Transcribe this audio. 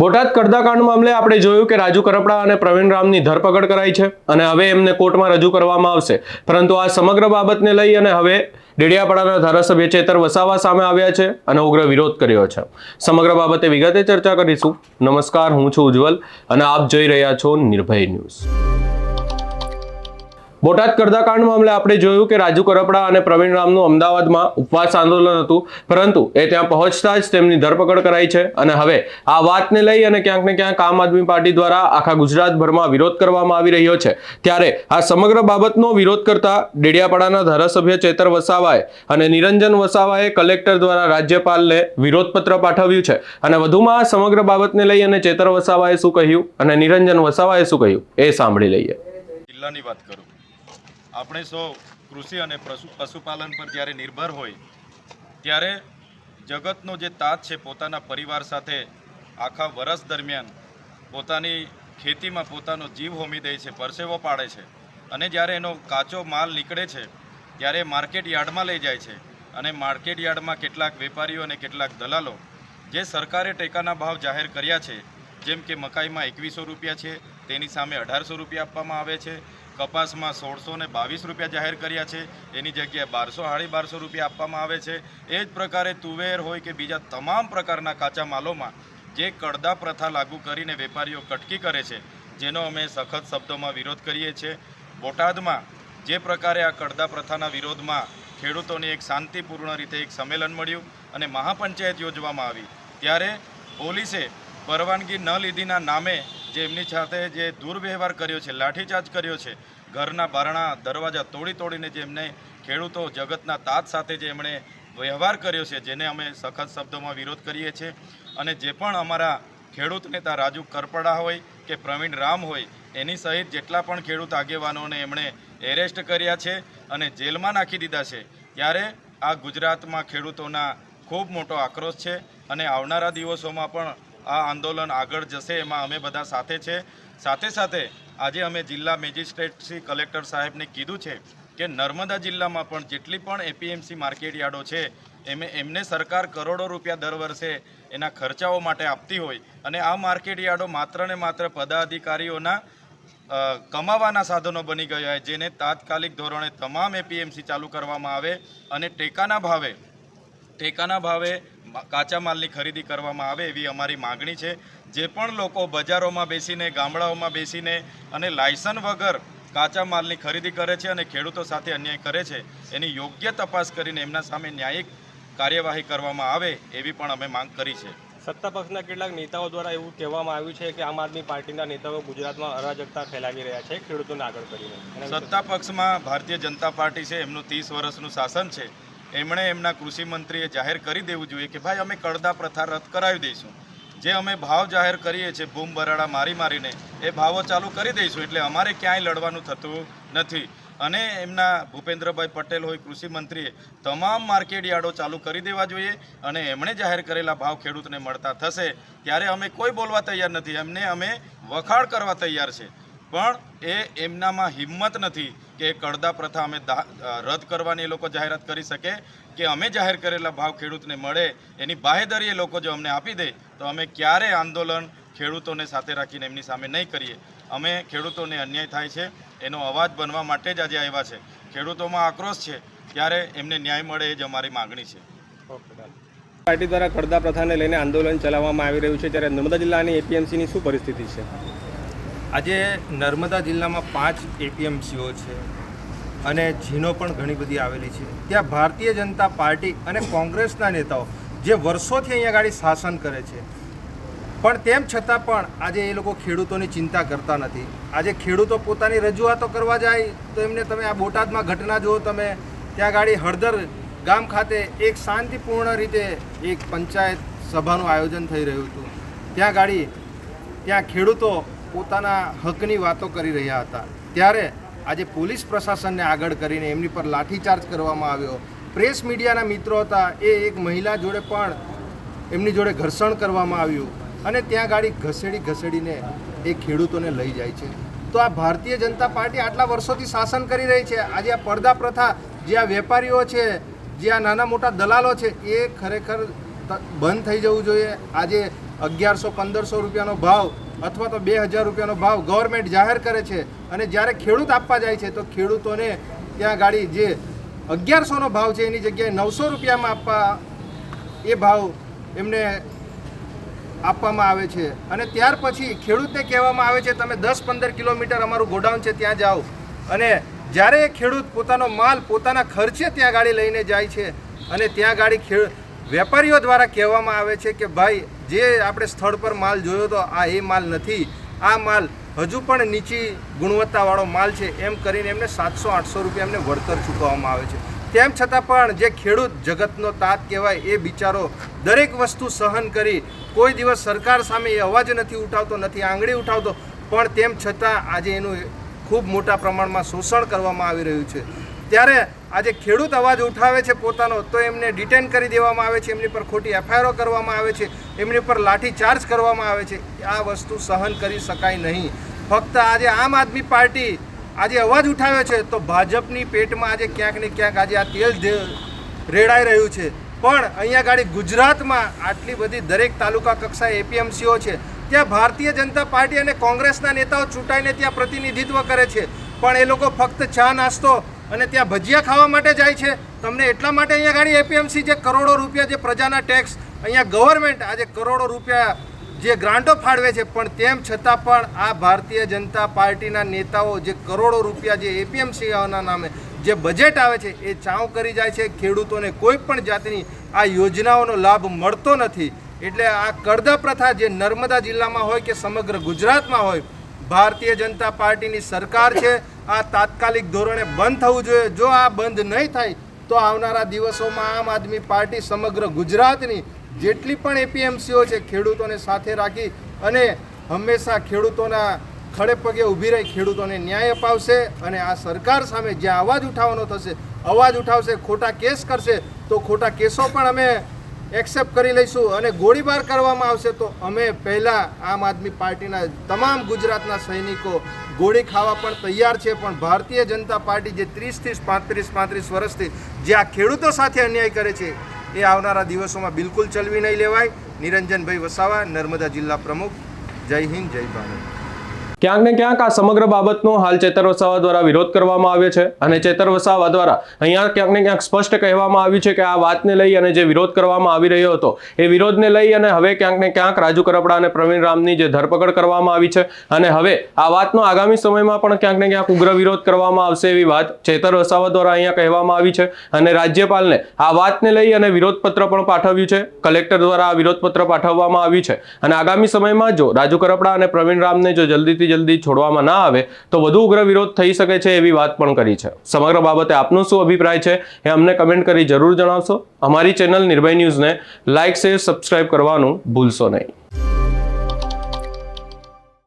બોટાદ કડદાકાંડ મામલે આપણે જોયું કે રાજુ કરપડા અને પ્રવીણ રામની ધરપકડ કરાઈ છે અને હવે એમને કોર્ટમાં રજૂ કરવામાં આવશે. પરંતુ આ સમગ્ર બાબતને લઈ અને હવે ડેડિયાપાડાના ધારાસભ્ય ચેતર વસાવા સામે આવ્યા છે અને ઉગ્ર વિરોધ કર્યો છે. સમગ્ર બાબતે વિગતે ચર્ચા કરીશું. નમસ્કાર, હું છું ઉજ્જવલ અને આપ જોઈ રહ્યા છો નિર્ભય ન્યૂઝ. બોટાદ કરદાકાંડ મામલે આપણે જોયું કે રાજુ કરપડા અને પ્રવીણ રામનું અમદાવાદમાં ઉપવાસ આંદોલન હતું, પરંતુ એ ત્યાં પહોંચતા જ તેમની ધરપકડ કરાઈ છે અને હવે આ વાતને લઈ અને ક્યાંક ને ક્યાંક આમ આદમી પાર્ટી દ્વારા આખા ગુજરાતભરમાં વિરોધ કરવામાં આવી રહ્યો છે. ત્યારે આ સમગ્ર બાબતનો વિરોધ કરતા ડેડિયાપાડાના ધારાસભ્ય ચેતર વસાવાએ અને નિરંજન વસાવાએ કલેક્ટર દ્વારા રાજ્યપાલને વિરોધપત્ર પાઠવ્યું છે. અને વધુમાં આ સમગ્ર બાબતને લઈ અને ચેતર વસાવાએ શું કહ્યું અને નિરંજન વસાવાએ શું કહ્યું એ સાંભળી લઈએ. જિલ્લાની વાત કરું. આપણે સૌ કૃષિ અને પશુ પશુપાલન પર જ્યારે નિર્ભર હોય, ત્યારે જગતનો જે તાત છે પોતાના પરિવાર સાથે આખા વર્ષ દરમિયાન પોતાની ખેતીમાં પોતાનો જીવ હોમી દે છે, પરસેવો પાડે છે અને જ્યારે એનો કાચો માલ નીકળે છે, ત્યારે માર્કેટ યાર્ડમાં લઈ જાય છે અને માર્કેટ યાર્ડમાં કેટલાક વેપારીઓ અને કેટલાક દલાલો જે સરકારે ટેકાના ભાવ જાહેર કર્યા છે, જેમ કે મકાઈમાં એકવીસો રૂપિયા છે, તેની સામે અઢારસો રૂપિયા આપવામાં આવે છે કપાસમાં સોળસો ને બાવીસ રૂપિયા જાહેર કર્યા છે. એની જગ્યાએ બારસો સાડી બારસો રૂપિયા આપવામાં આવે છે. એ જ પ્રકારે તુવેર હોય કે બીજા તમામ પ્રકારના કાચા માલોમાં જે કડદા પ્રથા લાગુ કરીને વેપારીઓ કટકી કરે છે, જેનો અમે સખત શબ્દોમાં વિરોધ કરીએ છીએ. બોટાદમાં જે પ્રકારે આ કડદા પ્રથાના વિરોધમાં ખેડૂતોની એક શાંતિપૂર્ણ રીતે એક સંમેલન મળ્યું અને મહાપંચાયત યોજવામાં આવી. ત્યારે પોલીસે પરવાનગી ન લીધીના નામે જે એમની સાથે જે દુર્વ્યવહાર કર્યો છે, લાઠીચાર્જ કર્યો છે, ઘરના બારણા, દરવાજા તોડી તોડીને જે એમને ખેડૂતો જગતના તાત સાથે જે એમણે વ્યવહાર કર્યો છે, જેને અમે સખત શબ્દોમાં વિરોધ કરીએ છીએ. અને જે પણ અમારા ખેડૂત નેતા રાજુ કરપડા હોય કે પ્રવીણ રામ હોય, એની સહિત જેટલા પણ ખેડૂત આગેવાનોને એમણે એરેસ્ટ કર્યા છે અને જેલમાં નાખી દીધા છે, ત્યારે આ ગુજરાતમાં ખેડૂતોના ખૂબ મોટો આક્રોશ છે. અને આવનારા દિવસોમાં પણ આ આંદોલન આગળ જશે, એમાં અમે બધા સાથે છે. સાથે સાથે આજે અમે જિલ્લા મેજિસ્ટ્રેટ શ્રી કલેક્ટર સાહેબને કીધું છે કે નર્મદા જિલ્લામાં પણ જેટલી પણ એપીએમસી માર્કેટ યાર્ડો છે, એમે, એમને સરકાર કરોડો રૂપિયા દર વર્ષે એના ખર્ચાઓ માટે આપતી હોય અને આ માર્કેટ યાર્ડો માત્ર ને માત્ર પદાધિકારીઓના કમાવાના સાધનો બની ગયા જેને તાત્કાલિક ધોરણે તમામ એપીએમસી ચાલુ કરવામાં આવે અને ટેકાના ભાવે ટેકાના ભાવે કાચા માલની ખરીદી કરવામાં આવે એવી અમારી માગણી છે. જે પણ લોકો બજારોમાં બેસીને ગામડાઓમાં બેસીને અને લાયસન વગર કાચા માલની ખરીદી કરે છે અને ખેડૂતો સાથે અન્યાય કરે છે એની યોગ્ય તપાસ કરીને એમના સામે ન્યાયિક કાર્યવાહી કરવામાં આવે એવી પણ અમે માંગ કરી છે. સત્તા પક્ષના કેટલાક નેતાઓ દ્વારા એવું કહેવામાં આવ્યું છે કે આમ આદમી પાર્ટીના નેતાઓ ગુજરાતમાં અરાજકતા ફેલાવી રહ્યા છે ખેડૂતોને આગળ કરીને. સત્તા પક્ષમાં ભારતીય જનતા પાર્ટી છે એમનું ત્રીસ વર્ષનું શાસન છે. એમણે એમના કૃષિ મંત્રીએ જાહેર કરી દેવું જોઈએ કે ભાઈ અમે કડદા પ્રથા રદ કરાવી દઈશું. જે અમે ભાવ જાહેર કરીએ છીએ, બૂમ બરાડા મારી મારીને, એ ભાવો ચાલુ કરી દઈશું એટલે અમારે ક્યાંય લડવાનું થતું નથી. અને એમના ભૂપેન્દ્રભાઈ પટેલ હોય, કૃષિ મંત્રીએ, તમામ માર્કેટ યાર્ડો ચાલુ કરી દેવા જોઈએ અને એમણે જાહેર કરેલા ભાવ ખેડૂતને મળતા થશે, ત્યારે અમે કોઈ બોલવા તૈયાર નથી. એમને અમે વખાણ કરવા તૈયાર છે. પણ એ એમનામાં હિંમત નથી કે કડદા પ્રથા અમે રદ કરવાની એ લોકો જાહેરાત કરી શકે, કે અમે જાહેર કરેલા ભાવ ખેડૂતને મળે, એની બાહેધરી એ લોકો જો અમને આપી દે, તો અમે ક્યારે આંદોલન ખેડૂતોને સાથે રાખીને એમની સામે નહીં કરીએ. અમે ખેડૂતોને અન્યાય થાય છે, એનો અવાજ બનવા માટે જ આજે આવ્યા છે. ખેડૂતોમાં આક્રોશ છે, ત્યારે એમને ન્યાય મળે એ જ અમારી માગણી છે. પાર્ટી દ્વારા કડદા પ્રથાને લઈને આંદોલન ચલાવવામાં આવી રહ્યું છે, ત્યારે નર્મદા જિલ્લાની એપીએમસીની શું પરિસ્થિતિ છે? આજે નર્મદા જિલ્લામાં પાંચ એપીએમસીઓ છે અને ઝીનો પણ ઘણી બધી આવેલી છે. ત્યાં ભારતીય જનતા પાર્ટી અને કોંગ્રેસના નેતાઓ જે વર્ષોથી અહીંયા ગાડી શાસન કરે છે. પણ તેમ છતાં પણ આજે એ લોકો ખેડૂતોની ચિંતા કરતા નથી. આજે ખેડૂતો પોતાની રજૂઆતો કરવા જાય તો એમને તમે આ બોટાદમાં ઘટના જુઓ, તમે ત્યાં ગાડી હળદર ગામ ખાતે એક શાંતિપૂર્ણ રીતે એક પંચાયત સભાનું આયોજન થઈ રહ્યું હતું. ત્યાં ગાડી, ત્યાં ખેડૂતો પોતાના હકની વાતો કરી રહ્યા હતા. ત્યારે આજે પોલીસ પ્રશાસનને આગળ કરીને એમની પર લાઠીચાર્જ કરવામાં આવ્યો. પ્રેસ મીડિયાના મિત્રો હતા. એ એક મહિલા જોડે પણ એમની જોડે ઘર્ષણ કરવામાં આવ્યું અને ત્યાં ગાડી ઘસેડી ઘસેડીને એ ખેડૂતોને લઈ જાય છે. તો આ ભારતીય જનતા પાર્ટી આટલા વર્ષોથી શાસન કરી રહી છે. આજે આ પડદા પ્રથા જે આ વેપારીઓ છે, જે આ નાના મોટા દલાલો છે, એ ખરેખર બંધ થઈ જવું જોઈએ. આજે અગિયારસો પંદરસો રૂપિયાનો ભાવ અથવા તો બે હજાર રૂપિયાનો ભાવ ગવર્મેન્ટ જાહેર કરે છે અને જ્યારે ખેડૂત આપવા જાય છે, તો ખેડૂતોને ત્યાં ગાડી જે અગિયારસોનો ભાવ છે, એની જગ્યાએ નવસો રૂપિયામાં આપવા એ ભાવ એમને આપવામાં આવે છે. અને ત્યાર પછી ખેડૂતને કહેવામાં આવે છે, તમે દસ પંદર કિલોમીટર અમારું ગોડાઉન છે, ત્યાં જાઓ. અને જ્યારે ખેડૂત પોતાનો માલ પોતાના ખર્ચે ત્યાં ગાડી લઈને જાય છે, અને ત્યાં ગાડી ખેડ વેપારીઓ દ્વારા કહેવામાં આવે છે કે ભાઈ, જે આપણે સ્થળ પર માલ જોયો તો આ એ માલ નથી, આ માલ હજુ પણ નીચી ગુણવત્તાવાળો માલ છે, એમ કરીને એમને સાતસો, આઠસો રૂપિયા એમને વળતર ચૂકવવામાં આવે છે. તેમ છતાં પણ જે ખેડૂત જગતનો તાત કહેવાય એ બિચારો દરેક વસ્તુ સહન કરી, કોઈ દિવસ સરકાર સામે એ અવાજ નથી ઉઠાવતો, નથી આંગળી ઉઠાવતો, પણ તેમ છતાં આજે એનું ખૂબ મોટા પ્રમાણમાં શોષણ કરવામાં આવી રહ્યું છે. ત્યારે આજે ખેડૂત અવાજ ઉઠાવે છે પોતાનો, તો એમને ડિટેન કરી દેવામાં આવે છે, એમની પર ખોટી એફઆઈઆરો કરવામાં આવે છે, એમની પર લાઠી ચાર્જ કરવામાં આવે છે. આ વસ્તુ સહન કરી શકાય નહીં. ફક્ત આજે આમ આદમી પાર્ટી આજે અવાજ ઉઠાવ્યો છે, તો ભાજપની પેટમાં આજે ક્યાંક ને ક્યાંક આજે આ તેલ રેડાઈ રહ્યું છે. પણ અહીંયા ગાડી ગુજરાતમાં આટલી બધી દરેક તાલુકા કક્ષાએ એપીએમસીઓ છે. ત્યાં ભારતીય જનતા પાર્ટી અને કોંગ્રેસના નેતાઓ ચૂંટાઈને ત્યાં પ્રતિનિધિત્વ કરે છે. પણ એ લોકો ફક્ત ચા નાસ્તો અને ત્યાં ભજીયા ખાવા માટે જાય છે. તમને એટલા માટે અહીંયા ગાડી એપીએમસી જે કરોડો રૂપિયા જે પ્રજાના ટેક્સ અહીંયા ગવર્મેન્ટ આજે કરોડો રૂપિયા જે ગ્રાન્ટો ફાળવે છે, પણ તેમ છતાં પણ આ ભારતીય જનતા પાર્ટીના નેતાઓ જે કરોડો રૂપિયા જે એપીએમસીના નામે જે બજેટ આવે છે, એ ચાવ કરી જાય છે. ખેડૂતોને કોઈ પણ જાતની આ યોજનાઓનો લાભ મળતો નથી. એટલે આ કરદા પ્રથા જે નર્મદા જિલ્લામાં હોય કે સમગ્ર ગુજરાતમાં હોય, ભારતીય જનતા પાર્ટીની સરકાર છે આ તાત્કાલિક ધોરણે બંધ થવું જોઈએ. જો આ બંધ નહીં થાય, તો આવનારા દિવસોમાં આમ આદમી પાર્ટી સમગ્ર ગુજરાતની જેટલી પણ એપીએમસીઓ છે, ખેડૂતોને સાથે રાખી અને હંમેશા ખેડૂતોના ખડે પગે ઊભી રહી ખેડૂતોને ન્યાય અપાવશે અને આ સરકાર સામે જ્યાં અવાજ ઉઠાવવાનો થશે, અવાજ ઉઠાવશે, ખોટા કેસ કરશે, તો ખોટા કેસો પણ અમે એક્સેપ્ટ કરી લઈશું અને ગોળીબાર કરવામાં આવશે તો અમે પહેલાં આમ આદમી પાર્ટીના તમામ ગુજરાતના સૈનિકો ગોળી ખાવા પણ તૈયાર છે, પણ ભારતીય જનતા પાર્ટી જે ત્રીસથી પાંત્રીસ પાંત્રીસ વર્ષથી જે આ ખેડૂતો સાથે અન્યાય કરે છે, એ આવનારા દિવસોમાં બિલકુલ ચલવી નહીં લેવાય. નિરંજનભાઈ વસાવા, નર્મદા જિલ્લા પ્રમુખ. જય હિન્દ, જય ભારત. ક્યાંક ને ક્યાંક આ સમગ્ર બાબતનો હાલ ચેતર વસાવા દ્વારા વિરોધ કરવામાં આવ્યો છે અને ચેતર વસાવા દ્વારા અહીંયા ક્યાંક ને ક્યાંક સ્પષ્ટ કહેવામાં આવ્યું છે કે આ વાતને લઈ અને જે વિરોધ કરવામાં આવી રહ્યો હતો, એ વિરોધને લઈ અને હવે ક્યાંક ને ક્યાંક રાજુ કરપડા અને પ્રવીણ રામની જે ધરપકડ કરવામાં આવી છે અને હવે આ વાતનો આગામી સમયમાં પણ ક્યાંક ને ક્યાંક ઉગ્ર વિરોધ કરવામાં આવશે એવી વાત ચેતર વસાવા દ્વારા અહીંયા કહેવામાં આવી છે અને રાજ્યપાલને આ વાતને લઈ અને વિરોધપત્ર પણ પાઠવ્યું છે, કલેક્ટર દ્વારા આ વિરોધપત્ર પાઠવવામાં આવ્યું છે અને આગામી સમયમાં જો રાજુ કરપડા અને પ્રવીણ રામને જો જલ્દીથી જલ્દી છોડવામાં ના આવે તો વધુ ઉગ્ર વિરોધ થઈ શકે છે એવી વાત પણ કરી છે. સમગ્ર બાબતે આપનો શું અભિપ્રાય છે એ અમને કમેન્ટ કરી જરૂર જણાવશો. અમારી ચેનલ નિર્ભય ન્યૂઝને લાઇક શેર, સબસ્ક્રાઇબ કરવાનું ભૂલશો નહીં.